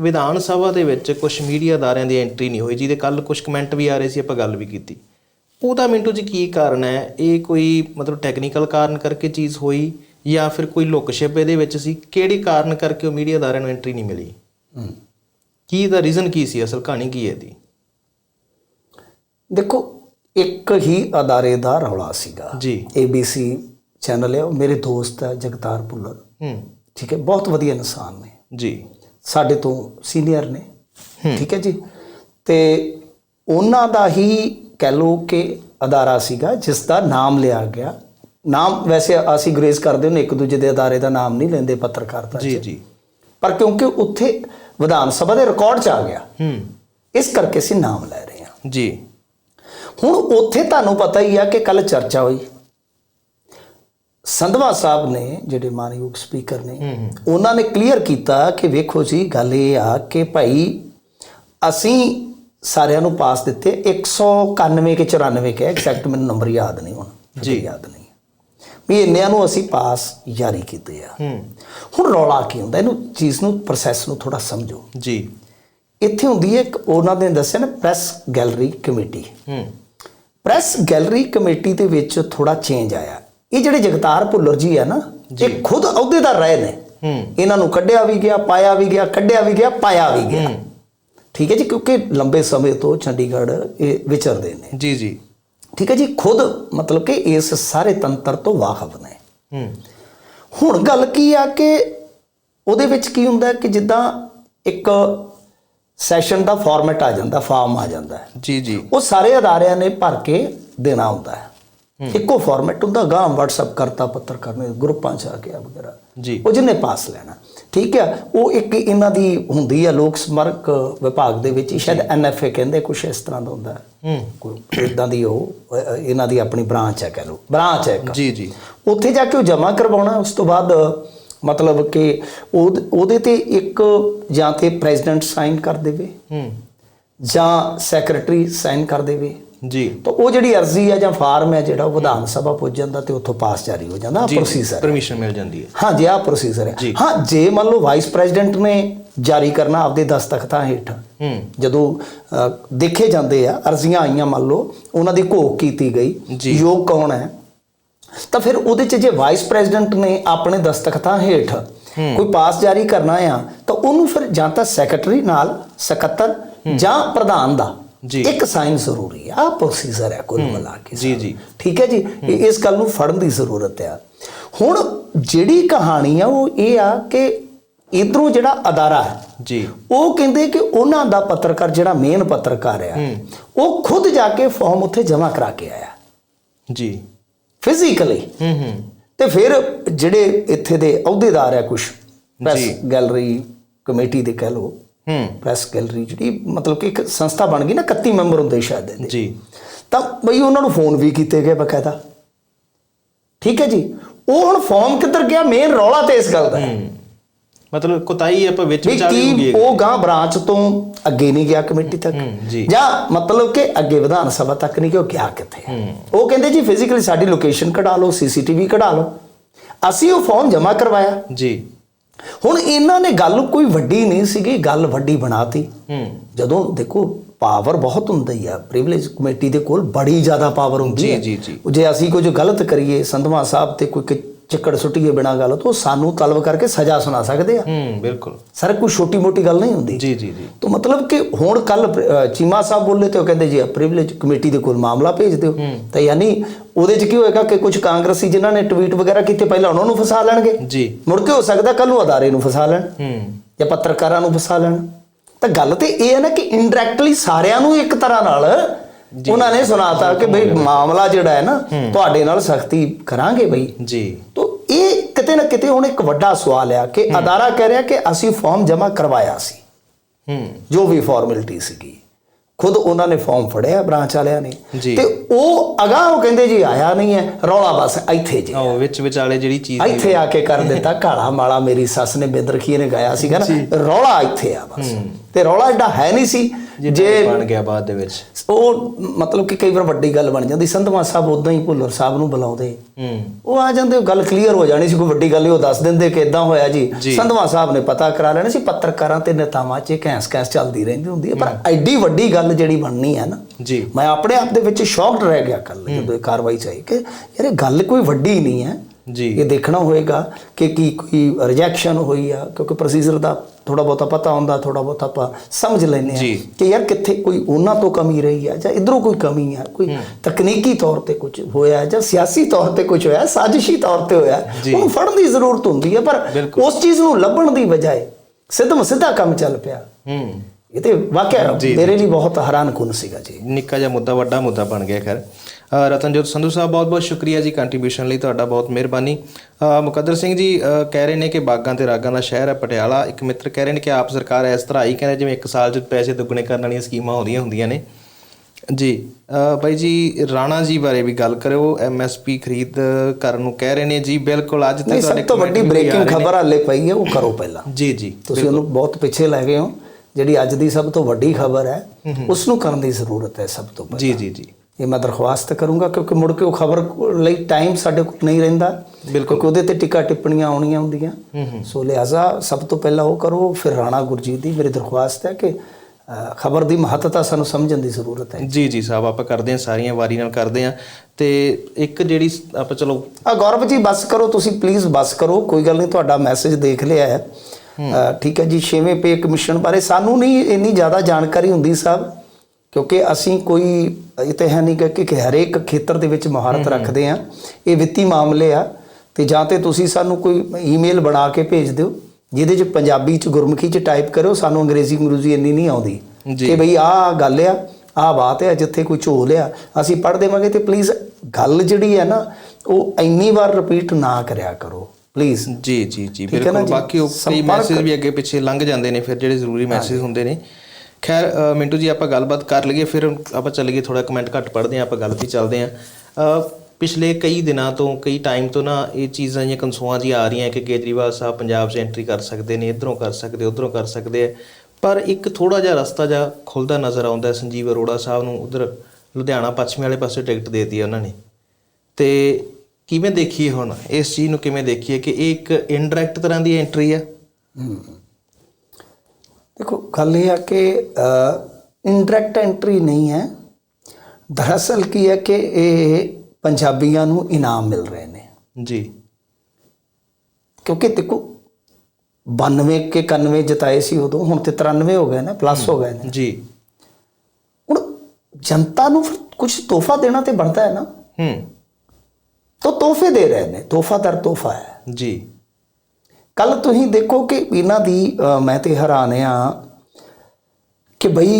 ਵਿਧਾਨ ਸਭਾ ਦੇ ਵਿੱਚ ਕੁਝ ਮੀਡੀਆ ਅਦਾਰਿਆਂ ਦੀ ਐਂਟਰੀ ਨਹੀਂ ਹੋਈ ਜਿਹਦੇ ਕੱਲ ਕੁਝ ਕਮੈਂਟ ਵੀ ਆ ਰਹੇ ਸੀ ਆਪਾਂ ਗੱਲ ਵੀ ਕੀਤੀ। ਉਹਦਾ ਮਿੰਟੂ ਜੀ ਕੀ ਕਾਰਨ ਹੈ? ਇਹ ਕੋਈ ਮਤਲਬ ਟੈਕਨੀਕਲ ਕਾਰਨ ਕਰਕੇ ਚੀਜ਼ ਹੋਈ ਜਾਂ ਫਿਰ ਕੋਈ ਲੁੱਕ ਛਿਪ ਇਹਦੇ ਵਿੱਚ ਸੀ? ਕਿਹੜੀ ਕਾਰਨ ਕਰਕੇ ਉਹ ਮੀਡੀਆ ਅਦਾਰਿਆਂ ਨੂੰ ਐਂਟਰੀ ਨਹੀਂ ਮਿਲੀ? ਕੀ ਦਾ ਰੀਜ਼ਨ ਕੀ ਸੀ? ਅਸਲ ਕਹਾਣੀ ਕੀ ਹੈ ਇਹਦੀ? ਦੇਖੋ ਇੱਕ ਹੀ ਅਦਾਰੇ ਦਾ ਰੌਲਾ ਸੀਗਾ। ਜੀ। ABC ਚੈਨਲ ਹੈ ਉਹ ਮੇਰੇ ਦੋਸਤ ਹੈ ਜਗਤਾਰ ਭੁੱਲਰ। ਹੂੰ। ਠੀਕ ਹੈ ਬਹੁਤ ਵਧੀਆ ਇਨਸਾਨ ਨੇ। ਜੀ। ਸਾਡੇ ਤੋਂ ਸੀਨੀਅਰ ਨੇ। ਠੀਕ ਹੈ ਜੀ? ਤੇ ਉਹਨਾਂ ਦਾ ਹੀ ਕਹਿ ਲੋ ਕਿ ਅਦਾਰਾ ਸੀਗਾ ਜਿਸ ਦਾ ਨਾਮ ਲਿਆ ਗਿਆ। ਨਾਮ ਵੈਸੇ ਅਸੀਂ ਗ੍ਰੇਸ ਕਰਦੇ ਹਾਂ ਇੱਕ ਦੂਜੇ ਦੇ ਅਦਾਰੇ ਦਾ ਨਾਮ ਨਹੀਂ ਲੈਂਦੇ ਪੱਤਰਕਾਰਤਾ ਜੀ ਜੀ। ਪਰ ਕਿਉਂਕਿ ਉੱਥੇ ਵਿਧਾਨ ਸਭਾ ਦੇ ਰਿਕਾਰਡ 'ਚ ਆ ਗਿਆ। ਹੂੰ। ਇਸ ਕਰਕੇ ਅਸੀਂ ਨਾਮ ਲੈ ਰਹੇ ਹਾਂ। ਜੀ। ਹੁਣ ਉੱਥੇ ਤੁਹਾਨੂੰ ਪਤਾ ਹੀ ਆ ਕਿ ਕੱਲ ਚਰਚਾ ਹੋਈ। ਸੰਧਵਾ ਸਾਹਿਬ ਨੇ ਜਿਹੜੇ ਮਾਨਯੋਗ ਸਪੀਕਰ ਨੇ ਉਹਨਾਂ ਨੇ ਕਲੀਅਰ ਕੀਤਾ ਕਿ ਵੇਖੋ ਜੀ ਗੱਲ ਇਹ ਆ ਕਿ ਭਾਈ ਅਸੀਂ ਸਾਰਿਆਂ ਨੂੰ ਪਾਸ ਦਿੱਤੇ 191 ਕੇ 94 ਕੇ ਐਗਜ਼ੈਕਟ ਮੈਨੂੰ ਨੰਬਰ ਯਾਦ ਨਹੀਂ ਹੁਣ ਜੀ। ਯਾਦ ਨਹੀਂ। ਵੀ ਇੰਨਿਆਂ ਨੂੰ ਅਸੀਂ ਪਾਸ ਜਾਰੀ ਕੀਤੇ ਆ। ਹੁਣ ਰੌਲਾ ਕੀ ਹੁੰਦਾ? ਇਹਨੂੰ ਚੀਜ਼ ਨੂੰ ਪ੍ਰੋਸੈਸ ਨੂੰ ਥੋੜਾ ਸਮਝੋ। ਜੀ। ਇੱਥੇ ਹੁੰਦੀ ਹੈ ਇੱਕ ਉਹਨਾਂ ਨੇ ਦੱਸਿਆ ਨਾ ਪ੍ਰੈਸ ਗੈਲਰੀ ਕਮੇਟੀ ਹੂੰ। ਪ੍ਰੈਸ ਗੈਲਰੀ ਕਮੇਟੀ ਦੇ ਵਿੱਚ ਥੋੜਾ ਚੇਂਜ ਆਇਆ। ਇਹ ਜਿਹੜੇ ਜਗਤਾਰ ਭੁੱਲਰ ਜੀ ਆ ਨਾ ਇਹ ਖੁਦ ਅਹੁਦੇਦਾਰ ਰਹੇ ਨੇ। ਇਹਨਾਂ ਨੂੰ ਕੱਢਿਆ ਵੀ ਗਿਆ ਪਾਇਆ ਵੀ ਗਿਆ ਕੱਢਿਆ ਵੀ ਗਿਆ ਪਾਇਆ ਵੀ ਗਿਆ। ਠੀਕ ਹੈ ਜੀ ਕਿਉਂਕਿ ਲੰਬੇ ਸਮੇਂ ਤੋਂ ਚੰਡੀਗੜ੍ਹ ਇਹ ਵਿਚਰਦੇ ਨੇ। ਜੀ ਜੀ। ਠੀਕ ਹੈ ਜੀ ਖੁਦ ਮਤਲਬ ਕਿ ਇਸ ਸਾਰੇ ਤੰਤਰ ਤੋਂ ਵਾਕਫ ਨੇ। ਹੁਣ ਗੱਲ ਕੀ ਆ ਕਿ ਉਹਦੇ ਵਿੱਚ ਕੀ ਹੁੰਦਾ ਕਿ ਜਿੱਦਾਂ ਇੱਕ ਸੈਸ਼ਨ ਦਾ ਫਾਰਮੈਟ ਆ ਜਾਂਦਾ ਫਾਰਮ ਆ ਜਾਂਦਾ। ਜੀ ਜੀ। ਉਹ ਸਾਰੇ ਅਦਾਰਿਆਂ ਨੇ ਭਰ ਕੇ ਦੇਣਾ ਹੁੰਦਾ ਹੈ। ਇੱਕੋ ਫਾਰਮੈਟ ਹੁੰਦਾ ਗਾਂ WhatsApp ਕਰਤਾ ਪੱਤਰ ਕਰਨੇ ਗਰੁੱਪਾਂ ਚ ਆ ਗਿਆ ਵਗੈਰਾ। ਜੀ। ਉਹ ਜਿਹਨੇ ਪਾਸ ਲੈਣਾ। ਠੀਕ ਹੈ ਉਹ ਇੱਕ ਇਹਨਾਂ ਦੀ ਹੁੰਦੀ ਹੈ ਲੋਕ ਸਮਰਕ ਵਿਭਾਗ ਦੇ ਵਿੱਚ ਸ਼ਾਇਦ ਐਨਐਫਏ ਕਹਿੰਦੇ ਕੁਛ ਇਸ ਤਰ੍ਹਾਂ ਦਾ ਹੁੰਦਾ। ਹੈ। ਕੋਈ ਇਦਾਂ ਦੀ ਉਹ ਇਹਨਾਂ ਦੀ ਆਪਣੀ ਬ੍ਰਾਂਚ ਹੈ ਕਹ ਲਓ। ਬ੍ਰਾਂਚ ਹੈ ਇੱਕ। ਜੀ ਜੀ। ਉੱਥੇ ਜਾ ਕੇ ਉਹ ਜਮ੍ਹਾਂ ਕਰਵਾਉਣਾ ਉਸ ਤੋਂ ਬਾਅਦ ਮਤਲਬ ਕਿ ਉਹਦ- ਉਹਦੇ ਤੇ ਇੱਕ ਜਾਂ ਤੇ ਪ੍ਰੈਜ਼ੀਡੈਂਟ ਸਾਈਨ ਕਰ ਦੇਵੇ। ਹੂੰ। ਜਾਂ ਸੈਕਟਰੀ ਸਾਈਨ ਕਰ ਦੇਵੇ। ਜੀ। ਤਾਂ ਉਹ ਜਿਹੜੀ ਅਰਜ਼ੀ ਹੈ ਜਾਂ ਫਾਰਮ ਹੈ ਜਿਹੜਾ ਉਹ ਵਿਧਾਨ ਸਭਾ ਪੁੱਜ ਜਾਂਦਾ ਤੇ ਉੱਥੋਂ ਪਾਸ ਜਾਰੀ ਹੋ ਜਾਂਦਾ ਜੀ ਪ੍ਰੋਸੀਜਰ ਪਰਮਿਸ਼ਨ ਮਿਲ ਜਾਂਦੀ ਹੈ। ਹਾਂ ਜੀ ਆਹ ਪ੍ਰੋਸੀਜਰ ਹੈ। ਹਾਂ ਜੇ ਮੰਨ ਲਓ ਵਾਈਸ ਪ੍ਰੈਜ਼ੀਡੈਂਟ ਨੇ ਜਾਰੀ ਕਰਨਾ ਆਪਦੇ ਦਸਤਖਤਾਂ ਹੇਠ ਹੂੰ। ਜਦੋਂ ਦੇਖੇ ਜਾਂਦੇ ਆ ਅਰਜ਼ੀਆਂ ਆਈਆਂ ਮੰਨ ਲਓ ਉਹਨਾਂ ਦੀ ਘੋਖ ਕੀਤੀ ਗਈ। ਯੋਗ ਕੌਣ ਹੈ? ਤਾਂ ਫਿਰ ਉਹਦੇ ਚ ਜੇ ਵਾਈਸ ਪ੍ਰੈਜ਼ੀਡੈਂਟ ਨੇ ਆਪਣੇ ਦਸਤਖਤਾਂ ਹੇਠ ਕੋਈ ਪਾਸ ਜਾਰੀ ਕਰਨਾ ਆ ਤਾਂ ਉਹਨੂੰ ਫਿਰ ਜਾਂ ਤਾਂ ਸੈਕਟਰੀ ਨਾਲ ਸਕੱਤਰ ਜਾਂ ਪ੍ਰਧਾਨ ਦਾ ਜੀ। ਇੱਕ ਸਾਈਨ ਜ਼ਰੂਰੀ ਆ ਪ੍ਰੋਸੀਜਰ ਹੈ। ਕੁੱਲ ਮਿਲਾ ਕੇ ਜੀ, ਜੀ। ਠੀਕ ਹੈ ਜੀ? ਇਸ ਗੱਲ ਨੂੰ ਫੜਨ ਦੀ ਜ਼ਰੂਰਤ ਆ। ਹੁਣ ਜਿਹੜੀ ਕਹਾਣੀ ਆ ਉਹ ਇਹ ਆ ਕਿ ਇਧਰੋਂ ਜਿਹੜਾ ਅਦਾਰਾ ਹੈ ਜੀ। ਉਹ ਕਹਿੰਦੇ ਕਿ ਉਹਨਾਂ ਦਾ ਪੱਤਰਕਾਰ ਜਿਹੜਾ ਮੇਨ ਪੱਤਰਕਾਰ ਆ ਉਹ ਖੁਦ ਜਾ ਕੇ ਫਾਰਮ ਉੱਥੇ ਜਮ੍ਹਾਂ ਕਰਾ ਕੇ ਆਇਆ। ਜੀ। ਫਿਜ਼ੀਕਲੀ ਹੂੰ ਹੂੰ। ਤੇ ਫਿਰ ਜਿਹੜੇ ਇੱਥੇ ਦੇ ਅਹੁਦੇਦਾਰ ਆ ਕੁਝ ਜੀ। ਗੈਲਰੀ ਕਮੇਟੀ ਦੇ ਕਹਿ ਲੋ ਹੂੰ। ਪ੍ਰੈਸ ਗੈਲਰੀ ਜਿਹੜੀ ਮਤਲਬ ਕਿ ਇੱਕ ਸੰਸਥਾ ਬਣ ਗਈ ਨਾ 31 ਮੈਂਬਰ ਹੁੰਦੇ ਸ਼ਾਇਦ ਇਹਦੇ। ਜੀ। ਤਾਂ ਬਈ ਉਹਨਾਂ ਨੂੰ ਫੋਨ ਵੀ ਕੀਤੇ ਗਏ ਬਕਾਇਦਾ। ਠੀਕ ਹੈ ਜੀ? ਉਹ ਹੁਣ ਫਾਰਮ ਕਿੱਧਰ ਗਿਆ? ਮੇਨ ਰੌਲਾ ਤੇ ਇਸ ਗੱਲ ਦਾ। ਹੈ। ਮਤਲਬ ਕੋਤਾਈ ਆਪਾਂ ਵਿੱਚ ਵੀ ਵਿਚਾਲੇ ਹੋ ਕੀ ਗਈ ਉਹ ਗਾਂ ਬ੍ਰਾਂਚ ਤੋਂ ਅੱਗੇ ਨਹੀਂ ਗਿਆ ਕਮੇਟੀ ਤੱਕ? ਜੀ। ਮਤਲਬ ਕਿ ਅੱਗੇ ਵਿਧਾਨ ਸਭਾ ਤੱਕ ਨਹੀਂ ਕਿ ਉਹ ਗਿਆ ਕਿੱਥੇ। ਉਹ ਕਹਿੰਦੇ ਜੀ ਫਿਜ਼ੀਕਲੀ ਸਾਡੀ ਲੋਕੇਸ਼ਨ ਕਢਾ ਲਓ ਸੀਸੀਟੀਵੀ ਕਢਾ ਲਓ। ਅਸੀਂ ਉਹ ਫਾਰਮ ਜਮ੍ਹਾਂ ਕਰਵਾਇਆ। ਜੀ। ਹੁਣ ਇਹਨਾਂ ਨੇ ਗੱਲ ਕੋਈ ਵੱਡੀ ਨਹੀਂ ਸੀਗੀ ਗੱਲ ਵੱਡੀ ਬਣਾਤੀ। ਹੂੰ। ਜਦੋਂ ਦੇਖੋ ਪਾਵਰ ਬਹੁਤ ਹੁੰਦੀ ਆ। ਪ੍ਰਿਵਿਲੇਜ ਕਮੇਟੀ ਦੇ ਕੋਲ ਬੜੀ ਜ਼ਿਆਦਾ ਪਾਵਰ ਹੁੰਦੀ ਜੀ, ਹੈ ਜੀ, ਜੀ। ਜੇ ਅਸੀਂ ਕੁਝ ਗਲਤ ਕਰੀਏ ਸੰਧਵਾ ਸਾਹਿਬ ਤੇ ਕੋਈ ਚਿੱਕੜ ਸੁੱਟੀਏ ਬਿਨਾਂ ਗੱਲ ਤੋਂ ਸਾਨੂੰ ਤਲਬ ਕਰਕੇ ਸਜ਼ਾ ਸੁਣਾ ਸਕਦੇ ਆ। ਹੂੰ ਬਿਲਕੁਲ। ਸਰ ਕੋਈ ਛੋਟੀ ਮੋਟੀ ਗੱਲ ਨਹੀਂ ਹੁੰਦੀ। ਜੀ ਜੀ ਜੀ। ਤਾਂ ਮਤਲਬ ਕਿ ਹੁਣ ਕੱਲ ਚੀਮਾ ਸਾਹਿਬ ਬੋਲੇ ਤੇ ਉਹ ਕਹਿੰਦੇ ਜੀ ਪ੍ਰਿਵਿਲੇਜ ਕਮੇਟੀ ਦੇ ਕੋਲ ਮਾਮਲਾ ਭੇਜ ਦਿਓ। ਤਾਂ ਯਾਨੀ ਉਹਦੇ ਚ ਕੀ ਹੋਏਗਾ ਕਿ ਕੁਝ ਕਾਂਗਰਸੀ ਜਿਨ੍ਹਾਂ ਨੇ ਟਵੀਟ ਵਗੈਰਾ ਕੀਤੇ ਪਹਿਲਾਂ ਉਹਨਾਂ ਨੂੰ ਫਸਾ ਲੈਣਗੇ? ਜੀ। ਮੁੜ ਕੇ ਹੋ ਸਕਦਾ ਕੱਲ ਨੂੰ ਅਦਾਰੇ ਨੂੰ ਫਸਾ ਲੈਣ ਹੂੰ। ਜਾਂ ਪੱਤਰਕਾਰਾਂ ਨੂੰ ਫਸਾ ਲੈਣ। ਤਾਂ ਗੱਲ ਤੇ ਇਹ ਹੈ ਨਾ ਕਿ ਇਨਡਾਇਰੈਕਟਲੀ ਸਾਰਿਆਂ ਨੂੰ ਇੱਕ ਤਰ੍ਹਾਂ ਨਾਲ ਉਹਨਾਂ ਨੇ ਸੁਣਾਤਾ ਕਿ ਬਈ ਮਾਮਲਾ ਜਿਹੜਾ ਹੈ ਨਾ ਤੁਹਾਡੇ ਨਾਲ ਸਖਤੀ ਕਰਾਂਗੇ ਬਈ ਜੀ। ਤੋ ਇਹ ਕਿਤੇ ਨਾ ਕਿਤੇ ਹੁਣ ਇੱਕ ਵੱਡਾ ਸਵਾਲ ਆ ਕਿ ਅਦਾਰਾ ਕਹਿ ਰਿਹਾ ਕਿ ਅਸੀਂ ਫਾਰਮ ਜਮ੍ਹਾਂ ਕਰਵਾਇਆ ਸੀ। ਹੂੰ। ਜੋ ਵੀ ਫਾਰਮੈਲਿਟੀ ਸੀਗੀ। ਖੁਦ ਉਹਨਾਂ ਨੇ ਫਾਰਮ ਫੜਿਆ ਬ੍ਰਾਂਚ ਵਾਲਿਆਂ ਨੇ। ਤੇ ਉਹ ਅਗਾਂਹ ਉਹ ਕਹਿੰਦੇ ਜੀ ਆਇਆ ਨਹੀਂ ਹੈ ਰੌਲਾ ਬਸ ਇੱਥੇ ਜੀ। ਆਹ ਵਿੱਚ ਵਿਚਾਲੇ ਜਿਹੜੀ ਚੀਜ਼ ਇੱਥੇ ਆ ਕੇ ਕਰ ਦਿੱਤਾ ਕਾਲਾ ਮਾਲਾ ਮੇਰੀ ਸੱਸ ਨੇ ਬਿੰਦਰਖੀਏ ਨੇ ਗਾਇਆ ਸੀਗਾ ਨਾ। ਰੌਲਾ ਇੱਥੇ ਆ ਬਸ। ਤੇ ਰੌਲਾ ਐਡਾ ਹੈ ਨਹੀਂ ਸੀ ਜੇ ਬਣ ਗਿਆ ਬਾਅਦ ਦੇ ਵਿੱਚ। ਉਹ ਮਤਲਬ ਕਿ ਕਈ ਵਾਰ ਵੱਡੀ ਗੱਲ ਬਣ ਜਾਂਦੀ ਸੰਧਵਾ ਸਾਹਿਬ ਉਦਾਂ ਹੀ ਭੁੱਲਰ ਸਾਹਿਬ ਨੂੰ ਬੁਲਾਉਂਦੇ। ਹੂੰ। ਉਹ ਆ ਜਾਂਦੇ ਗੱਲ ਕਲੀਅਰ ਹੋ ਜਾਣੀ ਸੀ ਕੋਈ ਵੱਡੀ ਗੱਲ ਉਹ ਦੱਸ ਦਿੰਦੇ ਕਿ ਇਦਾਂ ਹੋਇਆ ਜੀ। ਜੀ। ਸੰਧਵਾ ਸਾਹਿਬ ਨੇ ਪਤਾ ਕਰਾ ਲੈਣਾ ਸੀ ਪੱਤਰਕਾਰਾਂ ਤੇ ਨੇਤਾਵਾਂ 'ਚ ਕੈਂਸ ਕੈਂਸ ਚੱਲਦੀ ਰਹਿੰਦੀ ਹੁੰਦੀ ਹੈ। ਪਰ ਐਡੀ ਵੱਡੀ ਗੱਲ ਜਿਹੜੀ ਬਣਨੀ ਹੈ ਨਾ ਜੀ। ਮੈਂ ਆਪਣੇ ਆਪ ਦੇ ਵਿੱਚ ਸ਼ੌਕਡ ਰਹਿ ਗਿਆ ਕੱਲ ਜਦੋਂ ਇਹ ਕਾਰਵਾਈ ਚਾਹੀ ਕਿ ਯਾਰ ਇਹ ਗੱਲ ਕੋਈ ਵੱਡੀ ਨਹੀਂ ਹੈ। ਜੀ। ਇਹ ਦੇਖਣਾ ਹੋਏਗਾ ਕਿ ਕੀ ਕੋਈ ਰਿਜੈਕਸ਼ਨ ਹੋਈ ਆ ਕਿਉਂਕਿ ਪ੍ਰੋਸੀਜਰ ਦਾ ਥੋੜਾ ਬਹੁਤਾ ਪਤਾ ਹੁੰਦਾ ਥੋੜਾ ਬਹੁਤਾ ਆਪਾਂ ਸਮਝ ਜੀ। ਆ ਕਿ ਯਾਰ ਕਿੱਥੇ ਕੋਈ ਉਹਨਾਂ ਤੋਂ ਕਮੀ ਰਹੀ ਆ ਜਾਂ ਇਧਰੋਂ ਕੋਈ ਕਮੀ ਆ ਕੋਈ ਤਕਨੀਕੀ ਤੌਰ ਤੇ ਕੁਝ ਹੋਇਆ ਜਾਂ ਸਿਆਸੀ ਤੌਰ ਤੇ ਕੁਝ ਹੋਇਆ ਸਾਜ਼ਿਸ਼ੀ ਤੌਰ ਤੇ ਹੋਇਆ। ਉਹਨੂੰ ਫੜਨ ਦੀ ਜ਼ਰੂਰਤ ਹੁੰਦੀ ਹੈ ਪਰ। ਉਸ ਚੀਜ਼ ਨੂੰ ਲੱਭਣ ਦੀ ਬਜਾਏ ਸਿੱਧਮ ਸਿੱਧਾ ਕੰਮ ਚੱਲ ਪਿਆ। ਹੂੰ। ਇਹ ਤੇ ਵਾਕਿਆ ਮੇਰੇ ਲਈ ਬਹੁਤ ਹੈਰਾਨਕੁਨ ਸੀਗਾ ਜੀ। ਨਿੱਕਾ ਜਿਹਾ ਮੁੱਦਾ ਵੱਡਾ ਮੁੱਦਾ ਬਣ ਗਿਆ ਖੈਰ। ਰਤਨਜੋਤ ਸੰਧੂ ਸਾਹਿਬ ਬਹੁਤ ਬਹੁਤ ਸ਼ੁਕਰੀਆ ਜੀ ਕੰਟਰੀਬਿਊਸ਼ਨ ਲਈ ਤੁਹਾਡਾ ਬਹੁਤ ਮਿਹਰਬਾਨੀ। ਮੁਕੱਦਰ ਸਿੰਘ ਜੀ ਕਹਿ ਰਹੇ ਨੇ ਕਿ ਬਾਗਾਂ ਤੇ ਰਾਗਾਂ ਦਾ ਸ਼ਹਿਰ ਹੈ ਪਟਿਆਲਾ। ਇੱਕ ਮਿੱਤਰ ਕਹਿ ਰਹੇ ਨੇ ਕਿ ਆਪ ਸਰਕਾਰ ਇਸ ਤਰ੍ਹਾਂ ਹੀ ਕਹਿੰਦੇ ਜਿਵੇਂ ਇੱਕ ਸਾਲ 'ਚ ਪੈਸੇ ਦੁੱਗਣੇ ਕਰਨ ਵਾਲੀਆਂ ਸਕੀਮਾਂ ਆਉਂਦੀਆਂ ਹੁੰਦੀਆਂ ਨੇ। ਜੀ ਬਾਈ ਜੀ ਰਾਣਾ ਜੀ ਬਾਰੇ ਵੀ ਗੱਲ ਕਰਿਓ। ਐਮਐਸਪੀ ਖਰੀਦ ਕਰਨ ਨੂੰ ਕਹਿ ਰਹੇ ਨੇ। ਜੀ ਬਿਲਕੁਲ ਅੱਜ ਤੇ ਨਹੀਂ ਤੁਹਾਡੇ ਸਭ ਤੋਂ ਵੱਡੀ ਬ੍ਰੇਕਿੰਗ। ਖਬਰ ਹਾਲੇ ਪਈ ਹੈ ਉਹ ਕਰੋ ਪਹਿਲਾਂ। ਜੀ ਜੀ ਤੁਸੀਂ ਉਹਨੂੰ ਬਹੁਤ ਪਿੱਛੇ ਲੈ ਗਏ ਹੋ। ਜਿਹੜੀ ਅੱਜ ਦੀ ਸਭ ਤੋਂ ਵੱਡੀ ਖਬਰ ਹੈ ਉਸ ਨੂੰ ਕਰਨ ਦੀ ਜ਼ਰੂਰਤ ਹੈ ਸਭ ਤੋਂ ਪਹਿਲਾਂ। ਜੀ ਜੀ ਜੀ। ਇਹ ਮੈਂ ਦਰਖਾਸਤ ਕਰੂੰਗਾ ਕਿਉਂਕਿ ਮੁੜ ਕੇ ਉਹ ਖਬਰ ਲਈ ਟਾਈਮ ਸਾਡੇ ਕੋਲ ਨਹੀਂ ਰਹਿੰਦਾ ਕਿਉਂਕਿ ਉਹਦੇ ਤੇ ਟਿੱਕਾ ਟਿੱਪਣੀਆਂ ਆਉਣੀਆਂ ਹੁੰਦੀਆਂ। ਸੋ ਲਿਹਾਜ਼ਾ ਸਭ ਤੋਂ ਪਹਿਲਾਂ ਉਹ ਕਰੋ ਫਿਰ ਰਾਣਾ ਗੁਰਜੀਤ ਦੀ ਮੇਰੀ ਦਰਖਾਸਤ ਹੈ ਕਿ ਖਬਰ ਦੀ ਮਹੱਤਤਾ ਸਾਨੂੰ ਸਮਝਣ ਦੀ ਜ਼ਰੂਰਤ ਹੈ। ਜੀ ਜੀ ਸਾਹਿਬ ਆਪਾਂ ਕਰਦੇ ਹਾਂ ਸਾਰੀਆਂ ਵਾਰੀ ਨਾਲ ਕਰਦੇ ਹਾਂ। ਤੇ ਇੱਕ ਜਿਹੜੀ ਆਪਾਂ ਚਲੋ ਆ ਗੌਰਵ ਜੀ ਬਸ ਕਰੋ ਤੁਸੀਂ ਪਲੀਜ਼ ਬਸ ਕਰੋ ਕੋਈ ਗੱਲ ਨਹੀਂ ਤੁਹਾਡਾ ਮੈਸੇਜ ਦੇਖ ਲਿਆ ਹੈ। ਠੀਕ ਹੈ ਜੀ ਛੇਵੇਂ ਪੇ ਕਮਿਸ਼ਨ ਬਾਰੇ ਸਾਨੂੰ ਨਹੀਂ ਇੰਨੀ ਜ਼ਿਆਦਾ ਜਾਣਕਾਰੀ ਹੁੰਦੀ ਸਾਹਿਬ। ਕਿਉਂਕਿ ਅਸੀਂ ਕੋਈ ਇਹ ਤੇ ਹੈ ਨਹੀਂ ਕਿ ਕਿ ਹਰੇਕ ਖੇਤਰ ਦੇ ਵਿੱਚ ਮਹਾਰਤ ਰੱਖਦੇ ਆ ਇਹ ਵਿੱਤੀ ਮਾਮਲੇ ਆ। ਤੇ ਜਾਂ ਤੇ ਤੁਸੀਂ ਸਾਨੂੰ ਕੋਈ ਈਮੇਲ ਬਣਾ ਕੇ ਭੇਜ ਦਿਓ ਜਿਹਦੇ ਚ ਪੰਜਾਬੀ ਚ ਗੁਰਮੁਖੀ ਚ ਟਾਈਪ ਕਰੋ ਸਾਨੂੰ ਅੰਗਰੇਜ਼ੀ ਅੰਗਰੂਜ਼ੀ ਇੰਨੀ ਨਹੀਂ ਆਉਂਦੀ। ਕਿ ਬਈ ਆਹ ਗੱਲ ਆ ਆਹ ਬਾਤ ਹੈ ਜਿੱਥੇ ਕੋਈ ਝੋਲ ਆ ਅਸੀਂ ਪੜ੍ਹ ਦੇਵਾਂਗੇ ਤੇ ਪਲੀਜ਼ ਗੱਲ ਜਿਹੜੀ ਹੈ ਨਾ ਉਹ ਇੰਨੀ ਵਾਰ ਰਿਪੀਟ ਨਾ ਕਰਿਆ ਕਰੋ ਪਲੀਜ਼ ਜੀ ਜੀ ਜੀ ਬਿਲਕੁਲ? ਬਾਕੀ ਉਹ ਮੈਸੇਜ ਵੀ ਅੱਗੇ ਪਿੱਛੇ ਲੰਘ ਜਾਂਦੇ ਨੇ ਫਿਰ ਜਿਹੜੇ ਜ਼ਰੂਰੀ ਮੈਸੇਜ ਹੁੰਦੇ ਨੇ ਖੈਰ ਮਿੰਟੂ ਜੀ, ਆਪਾਂ ਗੱਲਬਾਤ ਕਰ ਲਈਏ, ਫਿਰ ਆਪਾਂ ਚੱਲੀਏ ਥੋੜਾ ਕਮੈਂਟ ਘੱਟ ਪੜ੍ਹਦੇ ਹਾਂ, ਆਪਾਂ ਗੱਲ ਤੇ ਚੱਲਦੇ ਹਾਂ। ਪਿਛਲੇ ਕਈ ਦਿਨਾਂ ਤੋਂ, ਕਈ ਟਾਈਮ ਤੋਂ ਨਾ ਇਹ ਚੀਜ਼ਾਂ ਜਾਂ ਕੰਸੂਆਂ ਜੀ ਆ ਰਹੀਆਂ ਕਿ ਕੇਜਰੀਵਾਲ ਸਾਹਿਬ ਪੰਜਾਬ 'ਚ ਐਂਟਰੀ ਕਰ ਸਕਦੇ ਨੇ, ਇਧਰੋਂ ਕਰ ਸਕਦੇ, ਉਧਰੋਂ ਕਰ ਸਕਦੇ ਆ। ਪਰ ਇੱਕ ਥੋੜਾ ਜਿਹਾ ਰਸਤਾ ਜਿਹਾ ਖੁੱਲਦਾ ਨਜ਼ਰ ਆਉਂਦਾ ਹੈ, ਸੰਜੀਵ ਅਰੋੜਾ ਸਾਹਿਬ ਨੂੰ, ਉਧਰ ਲੁਧਿਆਣਾ ਪੱਛਮੀ ਵਾਲੇ ਪਾਸੇ ਟਿਕਟ ਦੇਤੀ ਹੈ ਉਹਨਾਂ ਨੇ। ਤੇ ਕਿਵੇਂ ਦੇਖੀਏ ਹੁਣ, ਇਸ ਚੀਜ਼ ਨੂੰ ਕਿਵੇਂ ਦੇਖੀਏ ਕਿ ਇਹ ਇੱਕ ਇਨਡਾਇਰੈਕਟ ਤਰ੍ਹਾਂ ਦੀ ਐਂਟਰੀ ਆ ਦੇਖੋ ਗੱਲ ਇਹ ਹੈ ਕਿ ਇਨਡਾਇਰੈਕਟ ਐਂਟਰੀ ਨਹੀਂ ਹੈ। ਦਰਅਸਲ ਕੀ ਹੈ ਕਿ ਇਹ ਪੰਜਾਬੀਆਂ ਨੂੰ ਇਨਾਮ ਮਿਲ ਰਹੇ ਨੇ। ਜੀ। ਕਿਉਂਕਿ ਦੇਖੋ 92 ਕੇ 91 ਜਿਤਾਏ ਸੀ ਉਦੋਂ ਹੁਣ ਤੇ 93 ਹੋ ਗਏ ਨੇ ਪਲੱਸ ਹੋ। ਗਏ ਨੇ। ਜੀ। ਹੁਣ ਜਨਤਾ ਨੂੰ ਫਿਰ ਕੁਝ ਤੋਹਫਾ ਦੇਣਾ ਤੇ ਬਣਦਾ ਹੈ ਨਾ। ਹੂੰ। ਤਾਂ ਤੋਹਫੇ ਦੇ ਰਹੇ ਨੇ ਤੋਹਫਾ ਦਰ ਤੋਹਫਾ ਹੈ। ਜੀ। ਕੱਲ ਤੁਸੀਂ ਦੇਖੋ ਕਿ ਇਹਨਾਂ ਦੀ ਮੈਂ ਤੇ ਹੈਰਾਨ ਆ ਕਿ ਬਈ